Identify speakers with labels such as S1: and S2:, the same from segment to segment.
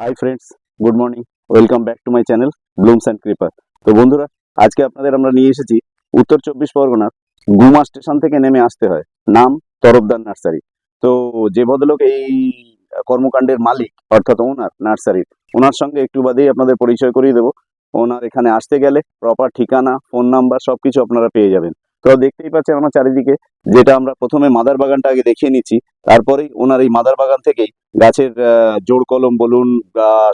S1: Hi friends good morning welcome back to my channel Blooms and Creeper তো বন্ধুরা, আজকে আপনাদের আমরা নিয়ে এসেছি উত্তর চব্বিশ পরগনার গুমা স্টেশন থেকে নেমে আসতে হয়। নাম তরফদার নার্সারি। তো যে ভদ্রলোক এই কর্মকাণ্ডের মালিক, অর্থাৎ ওনার নার্সারির, ওনার সঙ্গে একটু বাদেই আপনাদের পরিচয় করিয়ে দেবো। ওনার এখানে আসতে গেলে প্রপার ঠিকানা ফোন নাম্বার সবকিছু আপনারা পেয়ে যাবেন। তো দেখতেই পাচ্ছেন আমার চারিদিকে, যেটা আমরা প্রথমে মাদার বাগানটা আগে দেখিয়ে নিচ্ছি, তারপরেই ওনার এই মাদার বাগান থেকেই গাছের জোড় কলম বলুন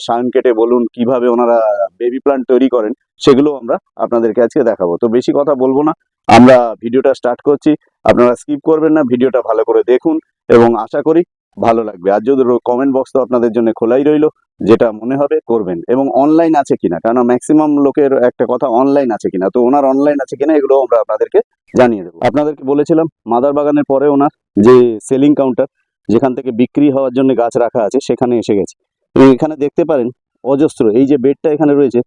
S1: সায়ন কেটে বলুন কীভাবে ওনারা বেবি প্লান্ট তৈরি করেন, সেগুলো আমরা আপনাদেরকে আজকে দেখাবো। তো বেশি কথা বলব না, আমরা ভিডিওটা স্টার্ট করছি, আপনারা স্কিপ করবেন না, ভিডিওটা ভালো করে দেখুন এবং আশা করি ভালো লাগবে। আর যদি কমেন্ট বক্স তো আপনাদের জন্য খোলাই রইল যেটা মনে হবে করবেন। এবং অনলাইন আছে কিনা? কারণ ম্যাক্সিমাম লোকের একটা কথা অনলাইন আছে কিনা? তো ওনার অনলাইন আছে কিনা এগুলো আমরা আপনাদেরকে জানিয়ে দেবো। আপনাদেরকে বলেছিলাম মাদার বাগানের পরে ওনার যে সেলিং কাউন্টার যেখান থেকে বিক্রি হওয়ার জন্য গাছ রাখা আছে সেখানে এসে গেছে। এবং এখানে দেখতে পারেন অজস্র এই যে বেডটা এখানে রয়েছে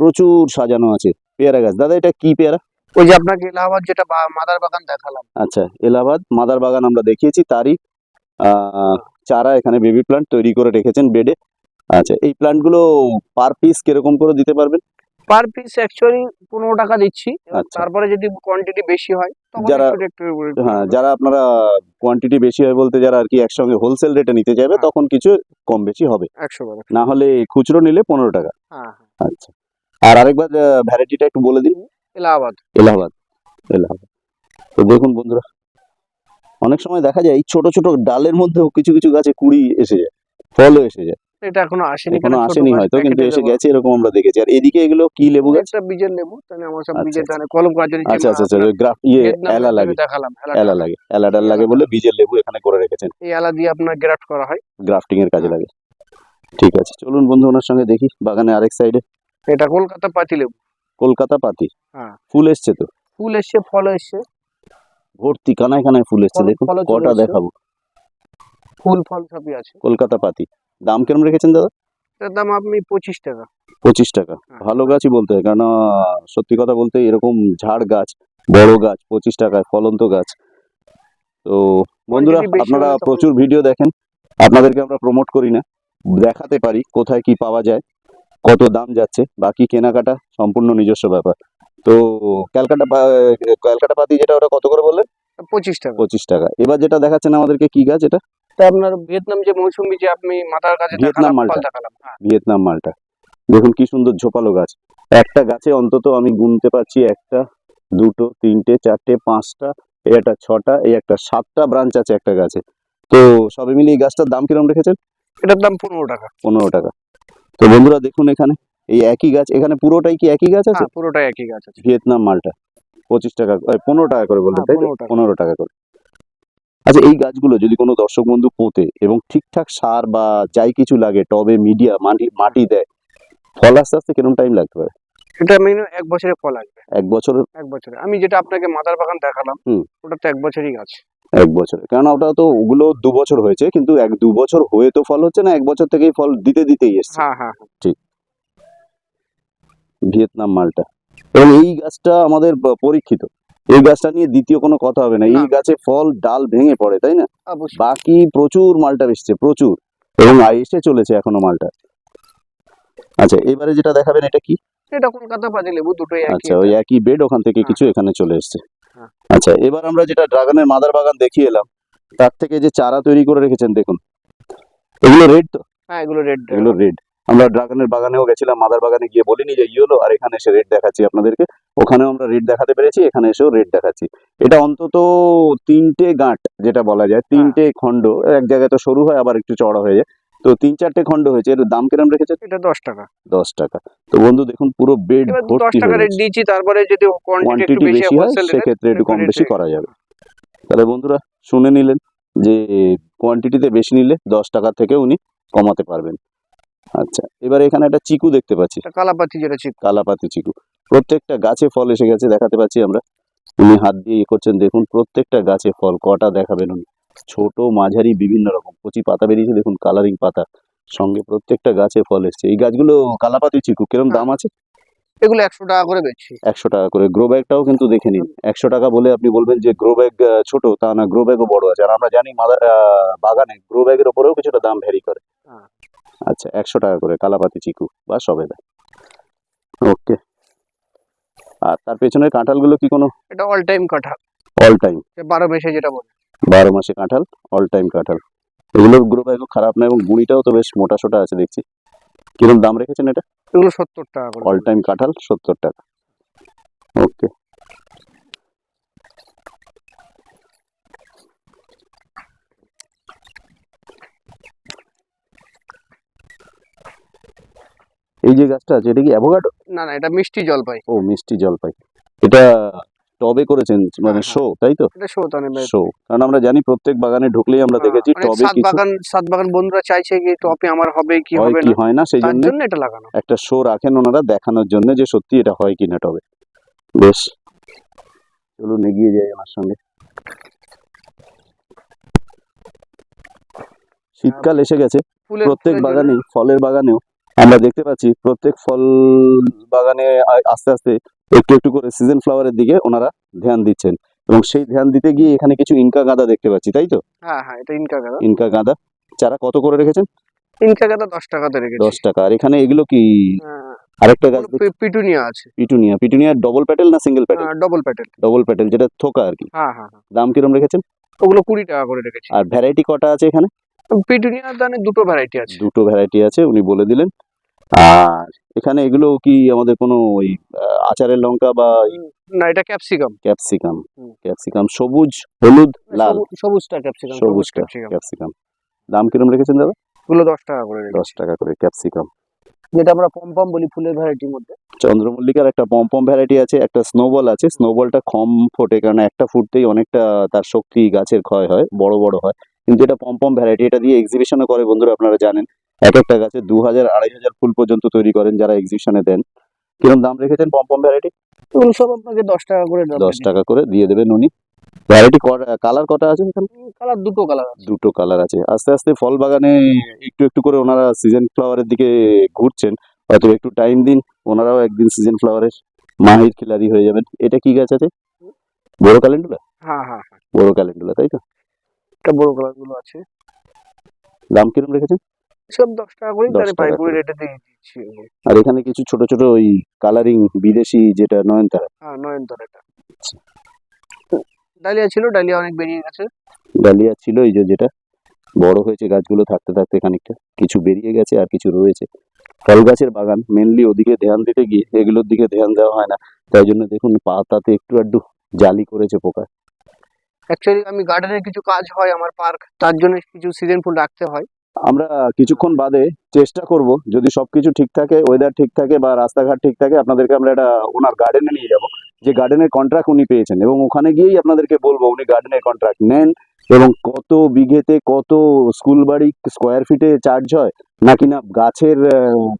S1: প্রচুর সাজানো আছে পেয়ারা গাছ। দাদা এটা কি পেয়ারা?
S2: ওই যে আপনাকে এলাহাবাদ যেটা মাদার বাগান দেখালাম।
S1: আচ্ছা এলাহাবাদ মাদার বাগান আমরা দেখিয়েছি তারই আহ, চারা এখানে বেবি প্লান্ট তৈরি করে রেখেছেন বেডে। আচ্ছা এই প্লান্টগুলো পার পিস কীরকম করে দিতে পারবেন?
S2: পার পিস অ্যাকচুয়ালি পনেরো টাকা দিচ্ছি।
S1: আচ্ছা।
S2: তারপরে যদি কোয়ান্টিটি বেশি হয়
S1: যারা- হ্যাঁ যারা আপনারা কোয়ান্টিটি বেশি হয় বলতে যারা আর কি একসঙ্গে হোলসেল রেটে নিতে চাইবে
S2: হ্যাঁ।
S1: তখন কিছু কম বেশি হবে।
S2: একশো
S1: না হলে খুচরো নিলে পনেরো টাকা।
S2: হ্যাঁ
S1: আচ্ছা। আর আরেকবার ভ্যারাইটিটা একটু বলে দিন।
S2: এলাহাবাদ।
S1: এলাহাবাদ। এলাহাবাদ। তো দেখুন বন্ধুরা অনেক সময় দেখা যায় এই ছোট ছোট ডালের মধ্যেও কিছু কিছু গাছে কুড়ি এসে যায় ফলও এসে যায়।
S2: এটা এখনও আসেনি এখনও
S1: আসেনি হয়তো কিন্তু এসে গেছে এরকম আমরা দেখেছি। আর এদিকে এগুলো কি লেবু গাছ?
S2: একটা বীজের লেবু তাহলে আমার সব
S1: আচ্ছা,
S2: বীজের। দানে কলম গাছের
S1: আচ্ছা আচ্ছা আচ্ছা গ্রাফ ইয়ে এলা লাগে।
S2: দেখালাম এলা
S1: এলা লাগে এলাডাল লাগে বলে বীজের লেবু এখানে করে রেখেছেন।
S2: এই এলা দিয়ে আপনার গ্রাফট করা হয়।
S1: গ্রাফটিং এর কাজে লাগে। ঠিক আছে চলুন বন্ধু ওনার সঙ্গে দেখি বাগানে আরেক সাইডে
S2: এটা কলকাতা পাতি লেবু।
S1: কলকাতা পাতি?
S2: হ্যাঁ।
S1: ফুল এসছে তো?
S2: ফুল এসছে ফল এসছে।
S1: ভর্তি কানায় কানায় ফুল এসছে দেখুন কটা দেখাবো।
S2: ফুল ফল সবই আছে।
S1: কলকাতা পাতি। দাম কিরম রেখেছেন দাদা?
S2: এটার দাম আপনি পঁচিশ টাকা।
S1: পঁচিশ টাকা।
S2: হ্যাঁ।
S1: ভালো গাছই বলতে হয় কেন সত্যি কথা বলতে এরকম ঝাড় গাছ বড় গাছ পঁচিশ টাকায় ফলন্ত গাছ। তো বন্ধুরা আপনারা প্রচুর ভিডিও দেখেন আপনাদেরকে আমরা প্রমোট করি না দেখাতে পারি কোথায় কি পাওয়া যায় কত দাম যাচ্ছে বাকি কেনাকাটা সম্পূর্ণ নিজস্ব ব্যাপার। তো ক্যালকাটা ক্যালকাটা পাতি যেটা ওটা কত করে বললেন?
S2: পঁচিশ টাকা।
S1: পঁচিশ টাকা। এবার যেটা দেখাচ্ছেন আমাদেরকে কি গাছ এটা?
S2: তা আপনার ভিয়েতনাম যে মৌসুমি যে আপনি মাথার কাছে
S1: ভিয়েতনাম মালটা।
S2: হ্যাঁ।
S1: ভিয়েতনাম মালটা। দেখুন কি সুন্দর ঝোপালো গাছ। একটা গাছে অন্তত আমি গুনতে পারছি একটা দুটো তিনটে চারটে পাঁচটা এই একটা ছটা এই একটা সাতটা ব্রাঞ্চ আছে একটা গাছে। তো সবে মিলে এই গাছটার দাম কিরম রেখেছেন?
S2: এটার দাম পনেরো টাকা।
S1: পনেরো টাকা। তো বন্ধুরা দেখুন এখানে এই একই গাছ এখানে পুরোটাই কি একই গাছ আছে?
S2: হ্যাঁ পুরোটাই একই গাছ আছে।
S1: ভিয়েতনাম মালটা পঁচিশ টাকা পনেরো টাকা করে বললেন
S2: হ্যাঁ,
S1: তাই তো?
S2: 15 টাকা।
S1: পনেরো টাকা করে। আচ্ছা এই গাছগুলো যদি কোনো দর্শক বন্ধু পোতে এবং ঠিকঠাক সার বা যাই কিছু লাগে টবে মিডিয়া মাটি মাটি দেয় ফল আস্তে আস্তে কিরম টাইম লাগতে পারে?
S2: এটা মিনিমাম এক বছরের ফল আসবে।
S1: এক বছর
S2: এক বছরে আমি যেটা আপনাকে মাদার বাগান দেখালাম। ওটা তো এক বছরই গাছ।
S1: এক বছরে। কারণ ওটা তো ওগুলো দু বছর হয়েছে কিন্তু এক দু বছর হয়ে তো ফল হচ্ছে না এক বছর থেকেই ফল দিতে দিতেই এসছে।
S2: হ্যাঁ হ্যাঁ হ্যাঁ।
S1: ভিয়েতনাম মালটা। এবং এই গাছটা আমাদের পরীক্ষিত। এই গাছটা নিয়ে দ্বিতীয় কোনো কথা হবে না। এই গাছে ফল ডাল ভেঙে পড়ে তাই না? বাকি প্রচুর মালটা এসছে প্রচুর। এবং এসে চলেছে এখনও মালটা। আচ্ছা এবারে যেটা দেখাবেন এটা কি?
S2: এটা কলকাতা পাতি লেবু দুটোই একই
S1: আচ্ছা ওই একই বেড ওখান থেকে কিছু এখানে চলে এসছে।
S2: হ্যাঁ।
S1: আচ্ছা এবার আমরা যেটা ড্রাগনের মাদার বাগান দেখিয়ে এলাম তার থেকে যে চারা তৈরি করে রেখেছেন দেখুন। এগুলো রেড তো?
S2: হ্যাঁ এগুলো রেড
S1: এগুলো রেড আমরা ড্রাগনের বাগানেও গেছিলাম মাদার বাগানে গিয়ে বলিনি যে ইয়েলো আর এখানে এসে রেড দেখাচ্ছি আপনাদেরকে। ওখানেও আমরা রেড দেখাতে পেরেছি এখানে এসেও রেড দেখাচ্ছি। এটা অন্তত তিনটে গাঁট যেটা বলা যায় তিনটে খণ্ড এক জায়গায় তো সরু হয় আবার একটু চড়া হয়ে যায়। তো তিন চারটে খণ্ড হয়েছে এর দাম কিরম রেখেছে
S2: এটা দশ টাকা।
S1: দশ টাকা। তো বন্ধু দেখুন পুরো বেড ভর্তি
S2: টাকা
S1: হয়ে
S2: রেট। দিয়েছি তারপরে যদি কোয়ান্টিটি একটু বেশি
S1: হয় সেক্ষেত্রে একটু কম বেশি করা যাবে। তাহলে বন্ধুরা শুনে নিলেন যে কোয়ান্টিটিতে বেশি নিলে দশ টাকা থেকে উনি কমাতে পারবেন। আচ্ছা এবার এখানে একটা চিকু দেখতে পাচ্ছি।
S2: কালাপাতি যেটা চিক।
S1: কালাপাতি চিকু। প্রত্যেকটা গাছে ফল এসে গেছে দেখাতে পাচ্ছি আমরা। উনি হাত দিয়ে ইয়ে করছেন দেখুন প্রত্যেকটা গাছে ফল কটা দেখাবেন উনি। ছোট মাঝারি বিভিন্ন রকম কচি পাতা বেরিয়েছে দেখুন কালারিং পাতা। সঙ্গে প্রত্যেকটা গাছে ফল এসছে। এই গাছগুলো কালাপাতি চিকু কিরম দাম আছে?
S2: এগুলো একশো টাকা করে বেচছি।
S1: একশো টাকা করে। গ্রো ব্যাগটাও কিন্তু দেখে নিন। একশো টাকা বলে আপনি বলবেন যে গ্রো ব্যাগ ছোট তা না গ্রো ব্যাগও বড় আছে। আর আমরা জানি মাদার বাগানে গ্রো ব্যাগের ওপরেও কিছুটা দাম ভ্যারি করে। আচ্ছা একশো টাকা করে কালাপাতি চিকু বা সবেদা। ওকে আর তার পেছনের কাঁঠালগুলো কি কোনো?
S2: এটা অল টাইম কাঁঠাল।
S1: অল টাইম
S2: বারো মাসে যেটা বলে।
S1: বারো মাসে কাঁঠাল অল টাইম কাঁঠাল। এগুলোর গ্রো ব্যাগও খারাপ না এবং গুঁড়িটাও তো বেশ মোটা সোটা আছে দেখছি। কীরকম দাম রেখেছেন এটা?
S2: এগুলো সত্তর টাকা
S1: অল টাইম কাঁঠাল সত্তর টাকা। ওকে এই যে গাছটা আছে এটা কি অ্যাভোকাডো
S2: না না এটা মিষ্টি জলপাই।
S1: ও মিষ্টি জলপাই। এটা টবে করেছেন মানে
S2: হ্যাঁ,
S1: শো তাই তো?
S2: এটা শো সৌতানে
S1: শো কারণ আমরা জানি প্রত্যেক বাগানে ঢুকলেই আমরা দেখেছি
S2: অনেক
S1: টবে
S2: সাত
S1: কিছু
S2: বাগান সাত বাগান বন্ধুরা চাইছে কি টপে আমার হবে কি
S1: হয়
S2: হবে না।
S1: হয় না সেই জন্য
S2: এটা লাগানো।
S1: একটা শো রাখেন ওনারা দেখানোর জন্য যে সত্যি এটা হয় কিনা টবে। বেশ। চলুন এগিয়ে যাই আমার সঙ্গে। শীতকাল এসে গেছে। প্রত্যেক বাগানে ফলের বাগানেও। আমরা দেখতে পাচ্ছি প্রত্যেক ফল বাগানে আস্তে আস্তে একটু একটু করে সিজন ফ্লাওয়ারের দিকে ওনারা ধ্যান দিচ্ছেন। এবং সেই ধ্যান দিতে গিয়ে এখানে কিছু ইনকা গাঁদা দেখতে পাচ্ছি তাই তো?
S2: হ্যাঁ হ্যাঁ এটা ইনকা গাদা।
S1: ইনকা গাঁদা। চারা কত করে রেখেছেন?
S2: ইনকা গাদা দশ রেখেছি।
S1: দশ টাকা। আর এখানে এগুলো কি?
S2: হ্যাঁ,
S1: আরেকটা গাছ
S2: পিটুনিয়া আছে।
S1: পিটুনিয়া। পিটুনিয়া ডবল প্যাটেল না single petal
S2: double petal
S1: double petal যেটা থোকা আর কি।
S2: হ্যাঁ হ্যাঁ হ্যাঁ।
S1: দাম কিরম রেখেছেন?
S2: ওগুলো কুড়ি টাকা করে রেখেছি।
S1: আর ভ্যারাইটি কটা আছে এখানে?
S2: পিটুনিয়া দানে দুটো ভ্যারাইটি আছে।
S1: দুটো ভ্যারাইটি আছে উনি বলে দিলেন। আর এখানে এগুলো কি আমাদের কোনো ওই আচারের লঙ্কা বা
S2: না এটা ক্যাপসিকাম
S1: ক্যাপসিকাম ক্যাপসিকাম সবুজ হলুদ লাল।
S2: সবুজটা ক্যাপসিকাম সবুজ
S1: সবুজটা
S2: ক্যাপসিকাম
S1: দাম কিরম রেখেছেন দাদা?
S2: ওগুলো দশ টাকা করে
S1: দশ টাকা করে ক্যাপসিকাম
S2: যেটা আমরা পম্পম বলি ফুলের ভ্যারাইটির মধ্যে।
S1: চন্দ্রমল্লিকার একটা পম্পম ভ্যারাইটি আছে একটা স্নোবল আছে। স্নোবলটা কম ফোটে কারণ একটা ফুটতেই অনেকটা তার শক্তি গাছের ক্ষয় হয় বড় বড় হয়। কিন্তু এটা পম্পম ভ্যারাইটি এটা দিয়ে এক্সিবিশনও করে বন্ধুরা আপনারা জানেন। এক একটা গাছে দু হাজার আড়াই হাজার ফুল পর্যন্ত তৈরি করেন যারা এক্সিবিশনে দেন। কিরম দাম রেখেছেন পম্পম ভ্যারাইটি
S2: সব আপনাকে দশ টাকা করে
S1: দশ টাকা করে দিয়ে দেবেন উনি। ভ্যারাইটি কালার কটা আছে
S2: কালার দুটো কালার
S1: দুটো কালার আছে। আস্তে আস্তে ফল বাগানে একটু একটু করে ওনারা সিজন ফ্লাওয়ারের দিকে ঘুরছেন। হয়তো একটু টাইম দিন ওনারাও একদিন সিজন ফ্লাওয়ারের মাহির খিলাড়ি হয়ে যাবেন। এটা কি গাছ আছে? বড় ক্যালেন্ডুলা
S2: হ্যাঁ হ্যাঁ হ্যাঁ।
S1: বড় ক্যালেন্ডুলা তাই তো?
S2: এটা বড় কালারগুলো আছে।
S1: দাম কিরম রেখেছেন
S2: সব দশ টাকা করে
S1: 10
S2: তাহলে
S1: টাকা
S2: পাইপুরি রেটে দিয়ে দিচ্ছি
S1: আর এখানে কিছু ছোট ছোট ওই কালারিং বিদেশি যেটা নয়নতারা।
S2: হ্যাঁ নয়নতারা এটা ডালিয়া ছিল ডালিয়া অনেক বেরিয়ে গেছে।
S1: ডালিয়া ছিল এই যে যেটা। বড় হয়েছে গাছগুলো থাকতে থাকতে খানিকটা। কিছু বেরিয়ে গেছে আর কিছু রয়েছে। ফল গাছের বাগান মেনলি ওদিকে ধ্যান দিতে গিয়ে এগুলোর দিকে ধ্যান দেওয়া হয় না। তাই জন্য দেখুন পাতাতে একটু আধটু জালি করেছে পোকা।
S2: অ্যাকচুয়ালি আমি গার্ডেনের কিছু কাজ হয় আমার পার্ক তার জন্য কিছু সিজন ফুল রাখতে হয়।
S1: আমরা কিছুক্ষণ বাদে চেষ্টা করব, যদি সবকিছু ঠিক থাকে ওয়েদার ঠিক থাকে বা রাস্তাঘাট ঠিক থাকে, আপনাদেরকে আমরা একটা ওনার গার্ডেনে নিয়ে যাব। যে গার্ডেনের কন্ট্রাক্ট উনি পেয়েছেন এবং ওখানে গিয়েই আপনাদেরকে বলব, উনি গার্ডেনের কন্ট্রাক্ট নেন এবং কত বিঘেতে কত স্কুল বাড়ি স্কোয়ার ফিটে চার্জ হয়, নাকি না গাছের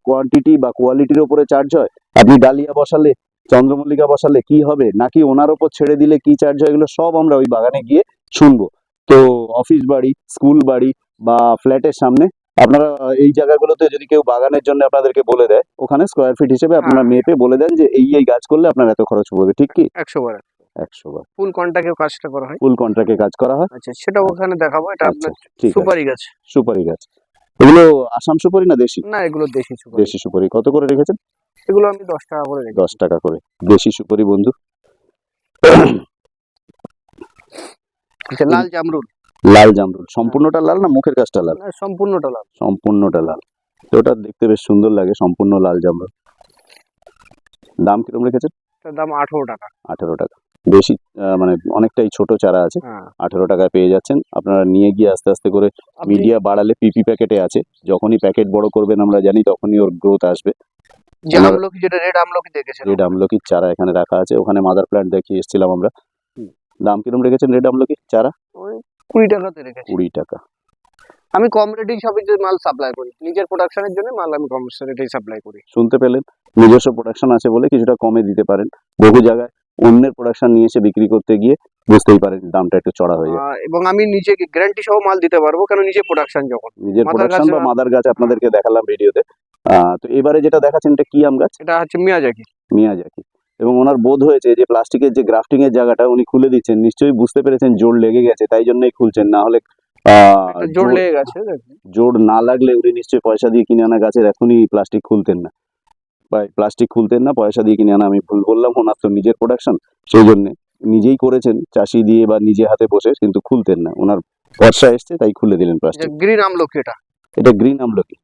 S1: কোয়ান্টিটি বা কোয়ালিটির ওপরে চার্জ হয়, আপনি ডালিয়া বসালে চন্দ্রমল্লিকা বসালে কি হবে? নাকি ওনার ওপর ছেড়ে দিলে কি চার্জ হয়? এগুলো সব আমরা ওই বাগানে গিয়ে শুনব। তো অফিস বাড়ি স্কুল বাড়ি বা ফ্ল্যাটের সামনে আপনারা এই জায়গাগুলোতে যদি কেউ বাগানের জন্য আপনাদেরকে বলে দেয় ওখানে স্কোয়ার ফিট হিসেবে আপনারা
S2: হ্যাঁ।
S1: মেপে বলে দেন যে এই এই গাছ করলে আপনার এত খরচ পড়বে ঠিক কি?
S2: একশো বার
S1: একশো বার।
S2: ফুল কাজটা করা হয়?
S1: ফুল কন্ট্রাক্টে কাজ করা হয়।
S2: আচ্ছা সেটা ওখানে দেখাবো। এটা
S1: আচ্ছা
S2: আপনার সুপারি গাছ।
S1: সুপারি গাছ। এগুলো আসাম সুপারি না দেশি?
S2: না এগুলো দেশি সুপারি।
S1: দেশি সুপারি। কত করে রেখেছেন?
S2: এগুলো আমি দশ টাকা করে
S1: দশ টাকা করে। দেশি সুপারি বন্ধু।
S2: আচ্ছা লাল জামরুল।
S1: লাল জামরুল। সম্পূর্ণটা লাল না মুখের কাজটা লাল?
S2: সম্পূর্ণটা লাল।
S1: সম্পূর্ণটা লাল। তো ওটা দেখতে বেশ সুন্দর লাগে সম্পূর্ণ লাল জামরুল। দাম কীরকম রেখেছেন?
S2: দাম আঠেরো টাকা।
S1: আঠেরো টাকা। বেশি মানে অনেকটাই ছোট চারা আছে।
S2: হ্যাঁ।
S1: আঠেরো টাকায় পেয়ে যাচ্ছেন। আপনারা নিয়ে গিয়ে আস্তে আস্তে করে মিডিয়া বাড়ালে পিপি প্যাকেটে আছে। যখনই প্যাকেট বড় করবেন আমরা জানি তখনই ওর গ্রোথ আসবে।
S2: যে আমলকি যেটা রেড আমলকি দেখেছেন
S1: রেড আমলকির চারা এখানে রাখা আছে। ওখানে মাদার প্ল্যান্ট দেখিয়ে এসেছিলাম আমরা। দাম কিরম রেখেছেন রেড আমলকি চারা?
S2: ওই কুড়ি টাকাতে রেখেছি।
S1: কুড়ি টাকা।
S2: আমি কম রেটেই সবই মাল সাপ্লাই করি। নিজের প্রোডাকশনের জন্য মাল আমি কম রেটেই সাপ্লাই করি।
S1: শুনতে পেলেন? নিজস্ব প্রোডাকশন আছে বলে কিছুটা কমে দিতে পারেন। বহু জায়গায় অন্যের প্রোডাকশন নিয়ে এসে বিক্রি করতে গিয়ে বুঝতেই পারেন দামটা একটু চড়া হয়ে যায়
S2: এবং আমি নিজে গ্যারান্টি সহ মাল দিতে পারব কেন নিজে প্রোডাকশন যখন?
S1: নিজের প্রোডাকশন বা মাদার গাছ আপনাদেরকে দেখালাম ভিডিওতে তো এবারে যেটা দেখাচ্ছেন এটা কি আম গাছ?
S2: এটা হচ্ছে মিয়াজাকি।
S1: মিয়াজাকি। এবং ওনার বোধ হয়েছে যে প্লাস্টিকের যে গ্রাফটিং এর জায়গাটা উনি খুলে দিচ্ছেন নিশ্চয়ই বুঝতে পেরেছেন জোর লেগে গেছে তাই জন্যই খুলছেন না হলে
S2: জোর লেগে গেছে
S1: জোর না লাগলে উনি নিশ্চয়ই পয়সা দিয়ে কিনে আনা গাছের এখনই প্লাস্টিক খুলতেন না। বা প্লাস্টিক খুলতেন না পয়সা দিয়ে কিনে আনা আমি ভুল বললাম ওনার তো নিজের প্রোডাকশন সেই জন্য নিজেই করেছেন চাষি দিয়ে বা নিজে হাতে বসে কিন্তু খুলতেন না ওনার বর্ষা এসছে তাই খুলে দিলেন প্লাস্টিক।
S2: গ্রিন আমলকি এটা।
S1: এটা গ্রিন আমলকি।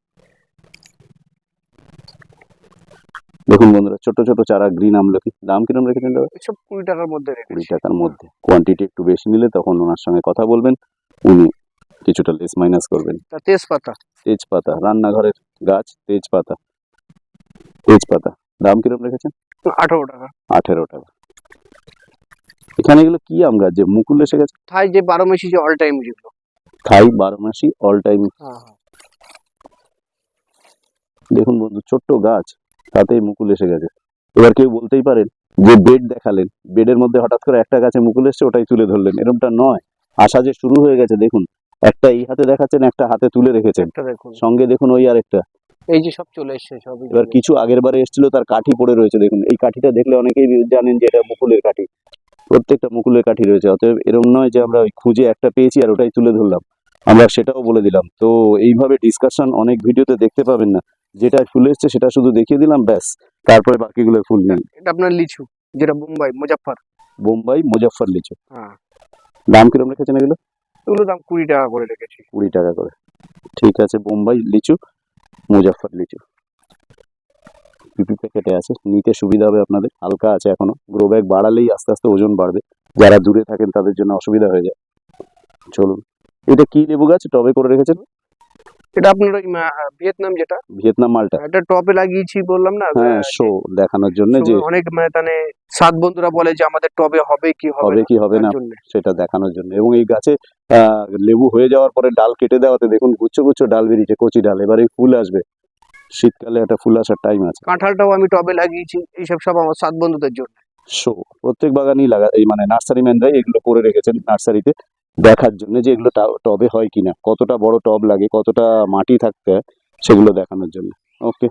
S1: দেখুন বন্ধুরা ছোট ছোট চারা গ্রিন আমলকি দাম কিরম রেখেছেন দাদা?
S2: এসব কুড়ি টাকার মধ্যে
S1: কুড়ি টাকার মধ্যে। কোয়ান্টিটি একটু বেশি নিলে তখন ওনার সঙ্গে কথা বলবেন উনি কিছুটা লেস মাইনাস করবেন।
S2: তেজপাতা?
S1: তেজপাতা রান্নাঘরের গাছ তেজপাতা। তেজপাতা দাম কিরম রেখেছেন?
S2: আঠারো টাকা।
S1: আঠেরো টাকা। এখানে এগুলো কি আম গাছ? যে মুকুল এসে গেছে?
S2: থাই যে বারো মাসি যে অল টাইম যেগুলো।
S1: থাই বারো মাসি অল টাইম দেখুন বন্ধু ছোট্ট গাছ। তাতেই মুকুল এসে গেছে। এবার কেউ বলতেই পারেন যে বেড দেখালেন বেডের মধ্যে হঠাৎ করে একটা গাছে মুকুল এসছে ওটাই তুলে ধরলেন। এরকমটা নয়। আসা যে শুরু হয়ে গেছে দেখুন একটা এই হাতে দেখাচ্ছেন একটা হাতে তুলে রেখেছেন। সঙ্গে দেখুন ওই আরেকটা।
S2: এই যে সব চলে এসছে সব
S1: এবার কিছু আগের বারে এসেছিল তার কাঠি পড়ে রয়েছে দেখুন। এই কাঠিটা দেখলে অনেকেই জানেন যে এটা মুকুলের কাঠি। প্রত্যেকটা মুকুলের কাঠি রয়েছে অতএব এরকম নয় যে আমরা ওই খুঁজে একটা পেয়েছি আর ওটাই তুলে ধরলাম। আমরা সেটাও বলে দিলাম। তো এইভাবে ডিসকাশন অনেক ভিডিওতে দেখতে পাবেন না। যেটা ফুল এসছে সেটা শুধু দেখিয়ে দিলাম ব্যাস। তারপরে বাকিগুলো ফুল নেন
S2: এটা আপনার লিচু যেটা মুম্বাই মুজাফফর।
S1: বোম্বাই মুজফ্ফর লিচু।
S2: হ্যাঁ।
S1: দাম কিরম রেখেছেন এগুলো?
S2: এগুলো দাম কুড়ি টাকা করে রেখেছি।
S1: কুড়ি টাকা করে। ঠিক আছে বোম্বাই লিচু মুজফ্ফর লিচু। পিপি প্যাকেটে আছে নিতে সুবিধা হবে আপনাদের। হালকা আছে এখনও। গ্রো ব্যাগ বাড়ালেই আস্তে আস্তে ওজন বাড়বে। যারা দূরে থাকেন তাদের জন্য অসুবিধা হয়ে যায়। চলুন। এটা কি লেবু গাছ? টবে করে রেখেছেন?
S2: এটা আপনার ওই ভিয়েতনাম যেটা?
S1: ভিয়েতনাম মালটা।
S2: এটা টপে লাগিয়েছি বললাম না?
S1: হ্যাঁ শো দেখানোর জন্য যে
S2: অনেক মানে সাত বন্ধুরা বলে যে আমাদের টবে হবে কি হবে
S1: কি হবে না সেটা দেখানোর জন্য। এবং এই গাছে লেবু হয়ে যাওয়ার পরে ডাল কেটে দেওয়াতে দেখুন গুচ্ছ গুচ্ছ ডাল বেরিয়েছে কচি ডাল। এবারে ফুল আসবে। শীতকালে একটা ফুল আসার টাইম আছে।
S2: কাঁঠালটাও আমি টবে লাগিয়েছি এইসব সব আমার সাত বন্ধুদের জন্য।
S1: শো প্রত্যেক বাগানই লাগা এই মানে নার্সারি ম্যানরাই এগুলো করে রেখেছেন নার্সারিতে। দেখার জন্য যে এগুলো টবে হয় কিনা কতটা বড় টব লাগে কতটা মাটি থাকতে হয় সেগুলো দেখানোর জন্য। ওকে।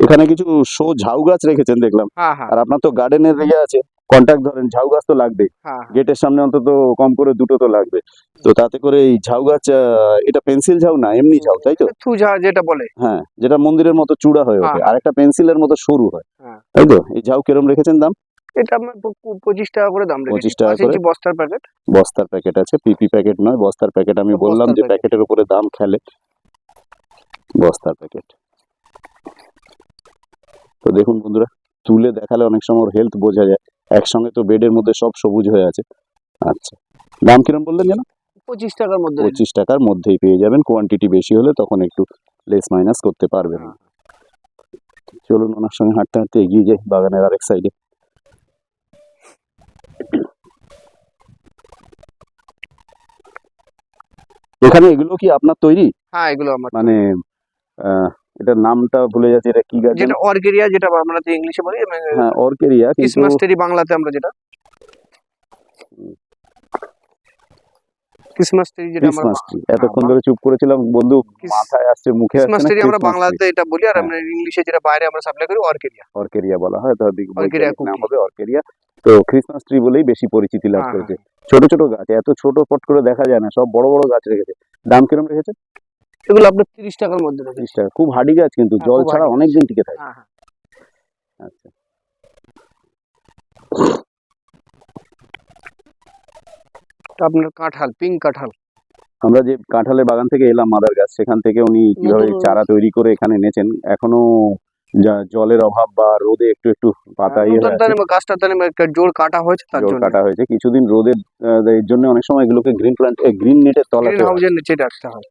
S1: এখানে কিছু শো ঝাউ গাছ রেখেছেন দেখলাম।
S2: হ্যাঁ হ্যাঁ।
S1: আর আপনার তো গার্ডেনের ইয়ে আছে কন্ট্যাক্ট ধরেন ঝাউ গাছ তো লাগবে।
S2: হ্যাঁ
S1: গেটের সামনে অন্তত কম করে দুটো তো লাগবে। তো তাতে করে এই ঝাউ গাছ এটা পেন্সিল ঝাউ না এমনি ঝাউ তাই তো?
S2: থুজা যেটা বলে।
S1: হ্যাঁ যেটা মন্দিরের মতো চূড়া হয়ে ওঠে। আর একটা পেন্সিলের মতো সরু হ্যাঁ। তাই তো? এই ঝাউ কিরম রেখেছেন দাম?
S2: এটা আমার পঁচিশ টাকা করে দাম
S1: 25 টাকা করে?
S2: বস্তার প্যাকেট।
S1: বস্তার প্যাকেট আছে পিপি প্যাকেট নয় বস্তার প্যাকেট। আমি বললাম যে প্যাকেটের উপরে দাম খেলে। বস্তার প্যাকেট। তো দেখুন বন্ধুরা তুলে দেখালে অনেক সময় ওর হেলথ বোঝা যায়। একসঙ্গে তো বেডের মধ্যে সব সবুজ হয়ে আছে। আচ্ছা। দাম কিরম বললেন যেন?
S2: পঁচিশ টাকার মধ্যে।
S1: পঁচিশ টাকার মধ্যেই পেয়ে যাবেন। কোয়ান্টিটি বেশি হলে তখন একটু লেস মাইনাস করতে পারবেন।
S2: হ্যাঁ।
S1: চলুন ওনার সঙ্গে হাঁটতে হাঁটতে এগিয়ে যাই বাগানের আরেক সাইডে এখানে এগুলো কি আপনার তৈরি
S2: হ্যাঁ এগুলো আমার
S1: মানে আহ, এটার নামটা ভুলে যাচ্ছি এটা কি গাছ?
S2: যেটা অর্কেরিয়া যেটা আমরা যে ইংলিশে বলি
S1: হ্যাঁ অর্কেরিয়া
S2: ক্রিসমাস ট্রি বাংলাতে আমরা যেটা ক্রিসমাস ট্রি যেটা আমরা
S1: ক্রিসমাস ট্রি এতক্ষণ
S2: হ্যাঁ,
S1: ধরে চুপ করেছিলাম বন্ধু মাথায় আসছে মুখে
S2: ক্রিসমাস ট্রি আমরা বাংলাতে এটা বলি আর
S1: হ্যাঁ।
S2: আমরা ইংলিশে যেটা বাইরে আমরা সাপ্লাই করি অর্গেরিয়া
S1: অর্কেরিয়া বলা হয় তো দিক
S2: অর্কেরিয়া
S1: নাম হবে অর্কেরিয়া তো ক্রিসমাস ট্রি বলেই বেশি পরিচিতি লাভ
S2: হ্যাঁ,
S1: করেছে। ছোট ছোট গাছ এত ছোট পট করে দেখা যায় না সব বড় বড় গাছ রেখেছে। দাম কিরম রেখেছে?
S2: এগুলো আপনার তিরিশ টাকার মধ্যে
S1: তিরিশ টাকা। খুব হাডি গাছ কিন্তু জল ছাড়া
S2: hardy
S1: অনেক দিন টিকে থাকে। আচ্ছা।
S2: আপনার কাঁঠাল পিঙ্ক কাঁঠাল।
S1: আমরা যে কাঁঠালের বাগান থেকে এলাম মাদার গাছ সেখান থেকে উনি কীভাবে চারা তৈরি করে এখানে এনেছেন এখনও যা- জলের অভাব বা রোদে একটু একটু পাতা ইয়ে হয়ে
S2: গাছটা জোর কাটা হয়েছে তার
S1: জল কাটা হয়েছে। কিছুদিন রোদের আহ, এর জন্য অনেক সময় এগুলোকে গ্রিন প্লান্ট গ্রিন নেটের
S2: গ্রিন নিচে রাখতে হয়।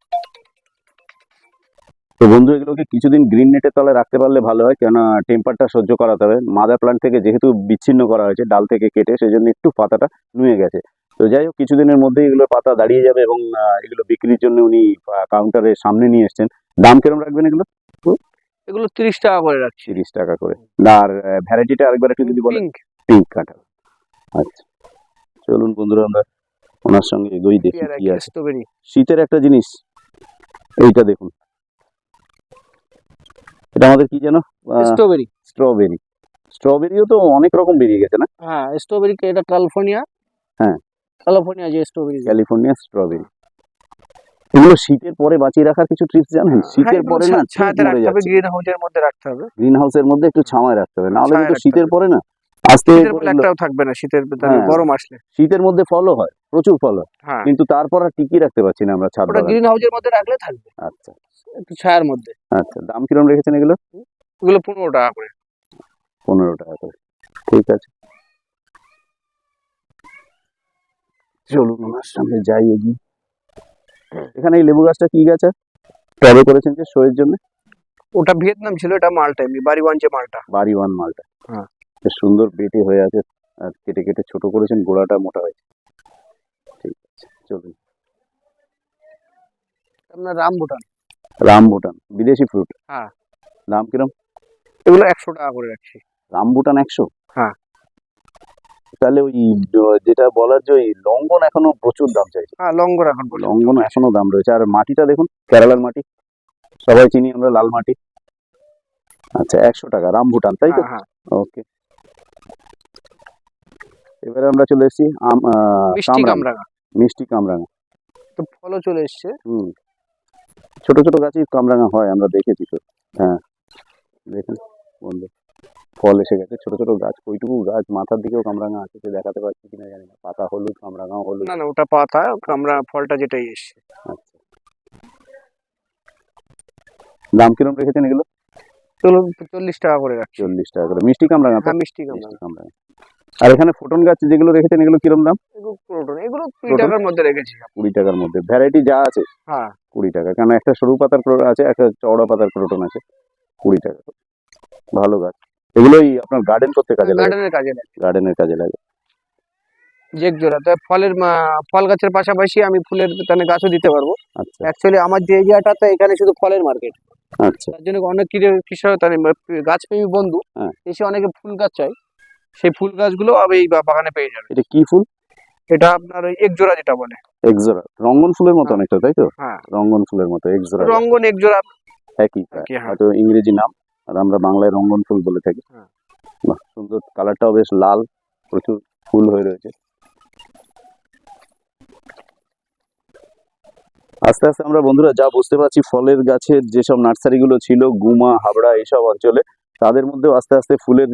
S1: তো বন্ধু এগুলোকে কিছুদিন গ্রিন নেটের তলায় রাখতে পারলে ভালো হয় কেননা টেম্পারটা সহ্য করাতে হবে। মাদার প্লান্ট থেকে যেহেতু বিচ্ছিন্ন করা হয়েছে ডাল থেকে কেটে সেই জন্য একটু পাতাটা নুয়ে গেছে। তো যাই হোক কিছুদিনের মধ্যেই এগুলোর পাতা দাঁড়িয়ে যাবে এবং এগুলো বিক্রির জন্য উনি কাউন্টারের সামনে নিয়ে এসছেন। দাম কিরম রাখবেন এগুলো?
S2: এগুলো তিরিশ টাকা করে রাখছি।
S1: তিরিশ টাকা করে। আর ভ্যারাইটিটা আরেকবার একটু যদি বলেন।
S2: পিঙ্ক
S1: কাঁঠাল। আচ্ছা। চলুন বন্ধুরা আমরা ওনার সঙ্গে এগোই দেখি কি আছে। শীতের একটা জিনিস। এইটা দেখুন। এটা আমাদের কি যেন?
S2: স্ট্রবেরি
S1: স্ট্রবেরি স্ট্রবেরিও তো অনেক রকম বেরিয়ে গেছে না?
S2: হ্যাঁ স্ট্রবেরি এটা ক্যালিফোর্নিয়া
S1: হ্যাঁ।
S2: ক্যালিফোর্নিয়া যে স্ট্রবেরি
S1: ক্যালিফোর্নিয়া স্ট্রবেরি এগুলো শীতের পরে বাঁচিয়ে রাখার কিছু ট্রিপস জানেন? শীতের পরে না
S2: ছায়াতে রাখতে হবে গ্রিন হাউসের মধ্যে রাখতে হবে।
S1: গ্রিন হাউসের মধ্যে একটু ছামায় রাখতে হবে নাহলে কিন্তু শীতের পরে না আস্তে এগুলো-
S2: একটাও থাকবে না শীতের
S1: হ্যাঁ।
S2: গরম আসলে।
S1: শীতের মধ্যে ফলও হয় প্রচুর ফল হয়।
S2: হ্যাঁ।
S1: কিন্তু তারপর আর টিকিয়ে রাখতে পারছি না আমরা ছাদ।
S2: গ্রিন হাউসের মধ্যে রাখলে থাকবে।
S1: আচ্ছা।
S2: একটু ছায়ার মধ্যে।
S1: আচ্ছা দাম কিরম রেখেছেন এগুলো?
S2: ওগুলো পনেরো টাকা করে।
S1: পনেরো টাকা করে। ঠিক আছে। চলুন ওনার সঙ্গে যাই এগিয়ে। এখানে এই লেবু গাছটা কি গাছ টবে করেছেন যে শোয়ের জন্য?
S2: ওটা ভিয়েতনাম ছিল এটা মালটা এমনি বাড়ি ওয়ান মালটা।
S1: বাড়ি ওয়ান মালটা।
S2: হ্যাঁ।
S1: সুন্দর বেটে হয়ে আছে আর কেটে কেটে ছোট করেছেন গোড়াটা মোটা হয়েছে। ঠিক আছে চলুন।
S2: আপনার রামবুটান
S1: রামবুটান বিদেশি ফ্রুট
S2: হ্যাঁ।
S1: দাম কিরম?
S2: এগুলো একশো টাকা করে রাখছি।
S1: রামবুটান একশো?
S2: হ্যাঁ।
S1: তাহলে ওই যেটা বলার যে ওই লঙ্ঘন এখনও প্রচুর দাম চাইছে।
S2: হ্যাঁ লঙ্গর এখন বলে
S1: লঙ্ঘন এখনও দাম রয়েছে। আর মাটিটা দেখুন কেরালার মাটি। সবাই চিনি আমরা লাল মাটি। আচ্ছা একশো টাকা রামবুটান তাই তো?
S2: হ্যাঁ হ্যাঁ।
S1: ওকে। এবারে আমরা চলে এসেছি আম কামরাঙা। মিষ্টি কামরাঙা।
S2: তো ফলও চলে এসছে।
S1: হুম। ছোট ছোট গাছই কামরাঙা হয় আমরা দেখেছি তো। হ্যাঁ। দেখুন বন্ধু। ফল এসে গেছে ছোট ছোট গাছ ওইটুকু গাছ মাথার দিকেও কামরাঙা আছে সে দেখাতে পারছি কিনা জানি না। পাতা হলুদ কামরাঙাও হলুদ।
S2: না না ওটা পাতা কামরা ফলটা যেটাই এসছে।
S1: আচ্ছা। দাম কিরম রেখেছেন এগুলো?
S2: চলো চল্লিশ টাকা করে রাখছি।
S1: চল্লিশ টাকা করে। মিষ্টি কামরাঙা
S2: হ্যাঁ মিষ্টি কামরাঙা।
S1: কামরাঙা। আর এখানে ফোটন গাছ যেগুলো রেখেছেন এগুলো কিরম দাম?
S2: ক্রোটন এগুলো কুড়ি টাকার মধ্যে রেখেছি
S1: কুড়ি টাকার মধ্যে। ভ্যারাইটি যা আছে
S2: হ্যাঁ।
S1: কুড়ি টাকা। কারণ একটা সরু পাতার ক্রোটন আছে একটা চওড়া পাতার ক্রোটন আছে কুড়ি টাকা ভালো গাছ। এগুলোই আপনার গার্ডেন করতে কাজে লাগে।
S2: গার্ডেনের কাজে লাগে।
S1: গার্ডেনের কাজে লাগে।
S2: যে জোড়া। তো ফলের ফল গাছের পাশাপাশি আমি ফুলের তানে গাছও দিতে পারব।
S1: আচ্ছা।
S2: অ্যাকচুয়ালি আমার যে এরিয়াটাতে এখানে শুধু ফলের মার্কেট
S1: আচ্ছা।
S2: তার জন্য অনেক কৃষক কৃষক তার গাছ প্রেমী বন্ধু
S1: হ্যাঁ।
S2: এসে অনেকে ফুল গাছ চাই সেই ফুল গাছগুলো আমি এই বাগানে পেয়ে যাবে।
S1: এটা কি ফুল?
S2: এটা আপনার ওই এক জোড়া যেটা বলে।
S1: এক্সোরা রঙ্গন ফুলের মতো
S2: হ্যাঁ।
S1: অনেকটা তাই তো?
S2: হ্যাঁ।
S1: রঙ্গন ফুলের মতো এক্সোরা
S2: রঙ্গন এক জোড়া।
S1: একই
S2: হ্যাঁ।
S1: হয়তো ইংরেজি নাম। আর আমরা বাংলায় রঙ্গন ফুল বলে থাকি।
S2: হ্যাঁ।
S1: সুন্দর কালারটাও বেশ লাল প্রচুর ফুল হয়ে রয়েছে। আস্তে আস্তে আমরা বন্ধুরা যা বুঝতে পারছি ফলের গাছের যেসব নার্সারিগুলো ছিল গুমা হাবড়া এইসব অঞ্চলে তাদের মধ্যেও আস্তে আস্তে ফুলের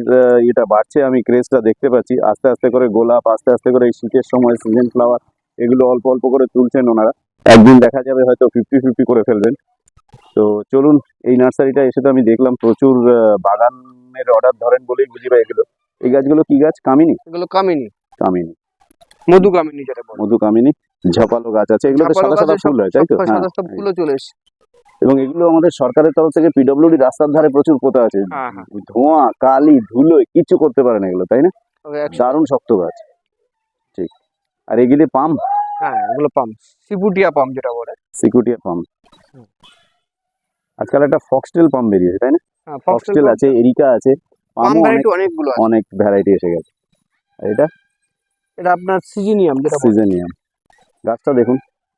S1: এটা বাড়ছে। আমি ক্রেজটা দেখতে পাচ্ছি। আস্তে আস্তে করে গোলাপ আস্তে আস্তে করে এই শীতের সময় সিজন ফ্লাওয়ার এগুলো অল্প অল্প করে তুলছেন ওনারা। একদিন দেখা যাবে হয়তো ফিফটি ফিফটি করে ফেলবেন। তো চলুন এই নার্সারিটা এসে তো আমি দেখলাম প্রচুর বাগানের অর্ডার ধরেন বলেই বুঝি পাই এগুলো এই গাছগুলো কি গাছ? কামিনী?
S2: এগুলো কামিনী।
S1: কামিনী।
S2: মধু কামিনী যেটা
S1: মধু কামিনী ঝাপালো গাছ আছে। এগুলো সাদা সাদা ফুল হয় তাই তো? হ্যাঁ।
S2: সাদা সাদা ফুলও চলে
S1: এবং এগুলো আমাদের সরকারের তরফ থেকে পিডব্লিউডি রাস্তার ধারে প্রচুর পোতা আছে।
S2: হ্যাঁ হ্যাঁ।
S1: ধোঁয়া কালি ধুলো কিছু করতে পারে না এগুলো তাই না? দারুণ শক্ত গাছ। ঠিক। আর এগুলি পাম্প
S2: হ্যাঁ এগুলো পাম্প সিপুটিয়া পাম্প যেটা বলে।
S1: Security palm.
S2: হুম।
S1: আজকাল একটা ফক্সটেল পাম বেরিয়েছে তাই না?
S2: হ্যাঁ
S1: ফক্সটেল আছে এরিকা আছে
S2: পাম
S1: অনেক
S2: ভ্যারাইটি অনেকগুলো আছে।
S1: অনেক ভ্যারাইটি এসে গেছে। আর এটা?
S2: এটা আপনার সিজিনিয়াম যেটা
S1: সিজেনিয়াম গাছটা দেখুন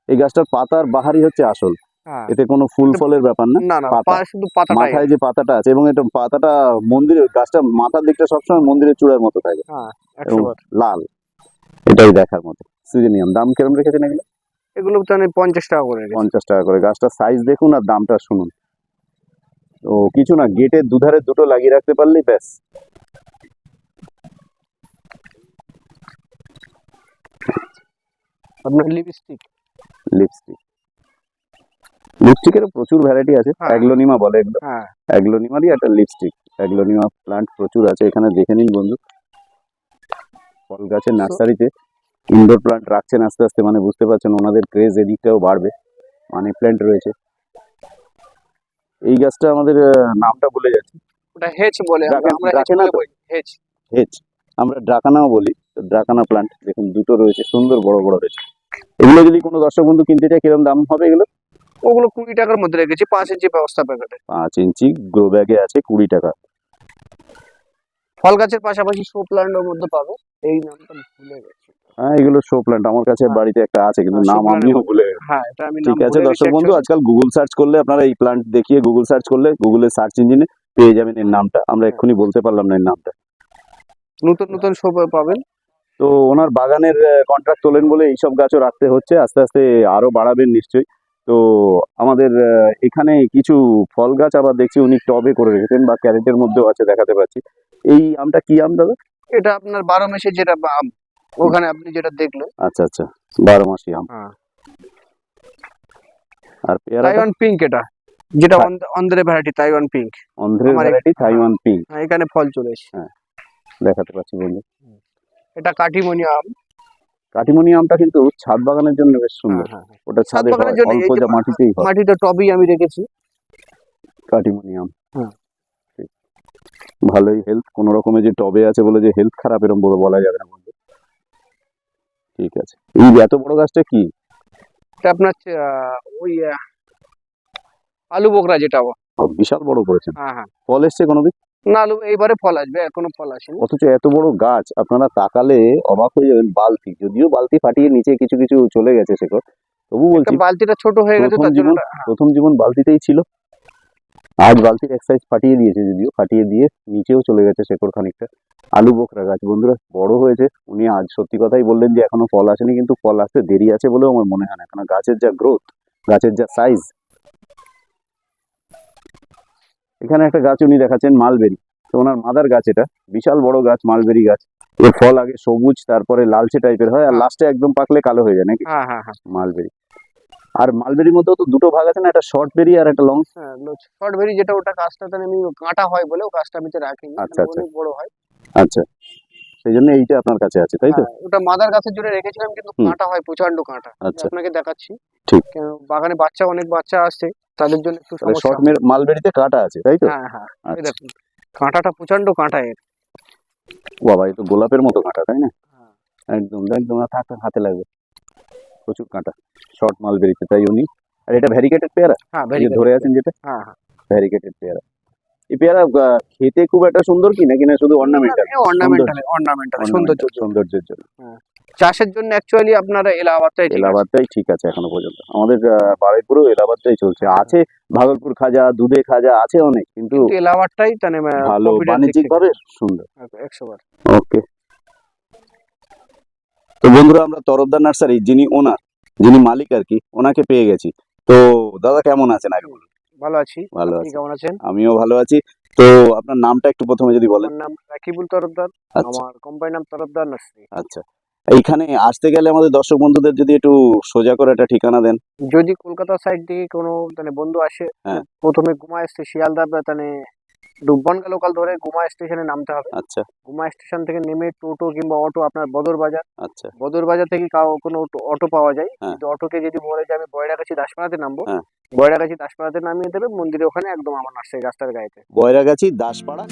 S1: এই গাছটার পাতার বাহারি হচ্ছে আসল।
S2: হ্যাঁ।
S1: এতে কোনো ফুল ফলের ব্যাপার না পাতা।
S2: শুধু পাতাটাই
S1: মাথায় যে পাতাটা আছে এবং এটা পাতাটা মন্দিরের গাছটা মাথার দিকটা সবসময় মন্দিরের চূড়ার মতো থাকে।
S2: হ্যাঁ
S1: লাল। এটাই দেখার মতো। সিজেনিয়াম দাম কিরম রেখেছেন এগুলো?
S2: এগুলো তো পঞ্চাশ টাকা করে
S1: পঞ্চাশ টাকা করে। গাছটার সাইজ দেখুন আর দামটা শুনুন। তো কিছু না গেটের দুধারে দুটো লাগিয়ে রাখতে পারলেই ব্যাস।
S2: আপনার লিপস্টিক
S1: লিপস্টিক লিপস্টিকেরও প্রচুর ভ্যারাইটি আছে। অ্যাগ্লোনিমা বলে এগুলো।
S2: হ্যাঁ।
S1: অ্যাগ্লোনিমারই একটা লিপস্টিক অ্যাগ্লোনিমা প্লান্ট প্রচুর আছে এখানে দেখে নিন বন্ধু। ফল গাছের নার্সারিতে। ইনডোর প্লান্ট রাখছেন আস্তে আস্তে মানে বুঝতে পারছেন ওনাদের ক্রেজ এদিকটাও বাড়বে। মানি প্ল্যান্ট রয়েছে। এই গাছটা আমাদের নামটা বলে যাচ্ছে
S2: ওটা হেচ বলে আমরা আমরা হেচ হেচ
S1: হেচ আমরা ড্রাকানাও বলি তো ড্রাকানা প্লান্ট দেখুন দুটো রয়েছে সুন্দর বড় বড় রয়েছে। এগুলো যদি কোনো দর্শক বন্ধু কিনতে চায় কীরকম দাম হবে এগুলো?
S2: ওগুলো কুড়ি টাকার মধ্যে রেখেছি পাঁচ ইঞ্চি ব্যবস্থা প্যাকেটে
S1: পাঁচ ইঞ্চি গ্রো ব্যাগে আছে কুড়ি টাকা।
S2: ফল গাছের পাশাপাশি শো প্লান্টের মধ্যে পাবে এই নামটা ভুলে গেছি।
S1: হ্যাঁ এগুলো শো প্ল্যান্ট আমার কাছে
S2: হ্যাঁ।
S1: বাড়িতে একটা আছে কিন্তু
S2: হ্যাঁ,
S1: নাম আমিও ভুলে
S2: হ্যাঁ এটা আমি
S1: ঠিক আছে দর্শক বন্ধু আজকাল গুগল সার্চ করলে আপনারা এই প্লান্ট দেখিয়ে গুগল সার্চ করলে গুগলের সার্চ ইঞ্জিনে পেয়ে যাবেন এর নামটা। আমরা এক্ষুনি বলতে পারলাম না এর নামটা।
S2: নতুন নতুন শো পাবেন?
S1: তো ওনার বাগানের কন্ট্রাক্ট তোলেন বলে এইসব গাছও রাখতে হচ্ছে। আস্তে আস্তে আরও বাড়াবেন নিশ্চয়ই। তো আমাদের এখানে কিছু ফল গাছ আবার দেখছি উনি টবে করে রেখেছেন বা ক্যারেটের মধ্যেও আছে দেখাতে পাচ্ছি। এই আমটা কি আম দাদা?
S2: এটা আপনার বারো মাসে যেটা ওখানে আপনি যেটা দেখলেন।
S1: আচ্ছা আচ্ছা। বারো মাসি আম।
S2: হ্যাঁ।
S1: আর পেয়ারা
S2: তাইওয়ান পিঙ্ক এটা। যেটা অন্ধ্রে ভ্যারাইটি তাইওয়ান পিঙ্ক অন্ধ্রে
S1: ভ্যারাইটি তাইওয়ান পিঙ্ক
S2: হ্যাঁ এখানে ফল চলে এসেছে।
S1: হ্যাঁ দেখাতে পাচ্ছি বন্ধু।
S2: এটা কাটিমনি আম।
S1: কাটিমনি আমটা কিন্তু ছাদ বাগানের জন্য বেশ সুন্দর।
S2: হ্যাঁ, হ্যাঁ,
S1: ওটা ছাদে
S2: বাগানের জন্য
S1: অল্প
S2: যে
S1: মাটিতেই হয়।
S2: মাটিতে টবই আমি রেখেছি।
S1: কাটিমনি আম। ভালোই হেলথ কোন রকমের যে টবে আছে বলে যে হেলথ খারাপ এরকম বলে বলা যাবে না বন্ধু। ঠিক আছে। এই এত বড় গাছটা কি?
S2: এটা আপনার ওই আলু বোকরা যেটা
S1: বিশাল বড় করেছেন।
S2: হ্যাঁ হ্যাঁ।
S1: ফল এসছে কোনোদিন?
S2: না আলু এইবারে ফল আসবে এখনও ফল আসেনি।
S1: অথচ এত বড় গাছ আপনারা তাকালে অবাক হয়ে যাবেন বালতি। যদিও বালতি ফাটিয়ে নিচে কিছু কিছু চলে গেছে শেখর তবু বলছি
S2: বালতিটা ছোট হয়ে গেছে তার জন্য হ্যাঁ,
S1: প্রথম জীবন বালতিতেই ছিল। আজ বালতির এক সাইজ ফাটিয়ে দিয়েছে যদিও ফাটিয়ে দিয়ে নিচেও চলে গেছে শেকড় খানিকটা। আলু বোকরা গাছ। বন্ধুরা বড় হয়েছে। উনি আজ সত্যি কথাই বললেন যে এখনও ফল আসেনি কিন্তু ফল আসতে দেরি আছে বলেও আমার মনে হয় না। কারণ গাছের যা গ্রোথ গাছের যা সাইজ এখানে একটা গাছ উনি দেখাচ্ছেন মালবেরি তো ওনার মাদার গাছ এটা। বিশাল বড় গাছ মালবেরি গাছ। এর ফল আগে সবুজ তারপরে লালচে টাইপের হয় আর
S2: হ্যাঁ।
S1: লাস্টে একদম পাকলে কালো হয়ে যায় নাকি?
S2: হ্যাঁ হ্যাঁ হ্যাঁ।
S1: মালবেরি আর মালবেরির মধ্যেও তো দুটো ভাগ আছে না একটা শর্ট বেরি আর একটা লং
S2: হ্যাঁ শর্ট ভেরি যেটা ওটা কাজটাতে আমি কাঁটা হয় বলে ও তো রাখিনি।
S1: আচ্ছা,
S2: মানে
S1: আচ্ছা।
S2: বড় হয়।
S1: আচ্ছা। সেই জন্য এইটা আপনার কাছে আছে তাই তো?
S2: হ্যাঁ, ওটা মাদার গাছের জন্য রেখেছিলাম কিন্তু কাঁটা হয় প্রচণ্ড কাঁটা।
S1: আচ্ছা।
S2: আপনাকে দেখাচ্ছি।
S1: ঠিক।
S2: বাগানে বাচ্চা অনেক বাচ্চা আসছে তাদের জন্য একটু
S1: শর্ট মালবেরিতে কাঁটা আছে তাই তো?
S2: হ্যাঁ হ্যাঁ। এই
S1: আচ্ছা।
S2: দেখুন কাঁটাটা প্রচণ্ড কাঁটা এর।
S1: বাবা এই তো গোলাপের মতো কাঁটা তাই না?
S2: হ্যাঁ।
S1: একদম একদম না থাক থাক, হাতে লাগবে। প্রচুর কাঁটা শর্ট মালবেরিতে তাই উনি। আর এটা ভ্যারিকেটেড পেয়ারা?
S2: হ্যাঁ
S1: ধরে আছেন যেটা?
S2: হ্যাঁ হ্যাঁ।
S1: ভ্যারিকেটেড পেয়ারা। এই পেয়ারা খেতে খুব একটা সুন্দর কি নাকি না শুধু অর্নামেন্টাল
S2: অর্নামেন্টাল অর্নামেন্টাল সৌন্দর্য
S1: সৌন্দর্যের জন্য।
S2: চাষের জন্য অ্যাকচুয়ালি আপনারা এলাহাবাদটাই।
S1: এলাহাবাদটাই ঠিক আছে এখনও পর্যন্ত। আমাদের বারুইপুরেও এলাহাবাদটাই চলছে। আছে ভাগলপুর খাজা দুধে খাজা আছে অনেক কিন্তু
S2: এলাহাবাদটাই মানে
S1: ভালো বাণিজ্যিক ভাবে সুন্দর।
S2: একশো বার
S1: ওকে। তো বন্ধুরা আমরা তরফদার নার্সারি যিনি ওনার যিনি মালিক আর কি ওনাকে পেয়ে গেছি। তো দাদা কেমন আছেন আগে বলুন।
S2: ভালো আছি।
S1: ভালো আছি।
S2: কেমন আছেন?
S1: আমিও ভালো আছি। তো আপনার নামটা একটু প্রথমে যদি বলেন।
S2: নাম রাকিবুল তরফদার।
S1: আচ্ছা।
S2: আমার কোম্পানির নাম তরফদার নার্সারি।
S1: আচ্ছা। এইখানে আসতে গেলে আমাদের দর্শক বন্ধুদের যদি একটু সোজা করে একটা ঠিকানা দেন।
S2: যদি কলকাতা সাইড থেকে কোনো মানে বন্ধু আসে
S1: হ্যাঁ।
S2: প্রথমে ঘুমায় স্টেশন শিয়ালদা মানে ডুববনগা লোকাল ধরে গুমা স্টেশনে নামতে হবে।
S1: আচ্ছা।
S2: গুমা স্টেশন থেকে নেমে টোটো কিংবা অটো আপনার বদর বাজার।
S1: আচ্ছা।
S2: বদর বাজার থেকে কোনো অটো- অটো পাওয়া যায়।
S1: হ্যাঁ।
S2: কিন্তু অটোকে যদি বলে যে আমি বয়রাগাছি দাসপাড়াতে নামবো
S1: হ্যাঁ।
S2: বয়রাগাছি দাসপাড়াতে নামিয়ে দেবে মন্দিরে ওখানে একদম আমার নার্সারি রাস্তার গায়েতে।
S1: বয়রাগাছি দাসপাড়া?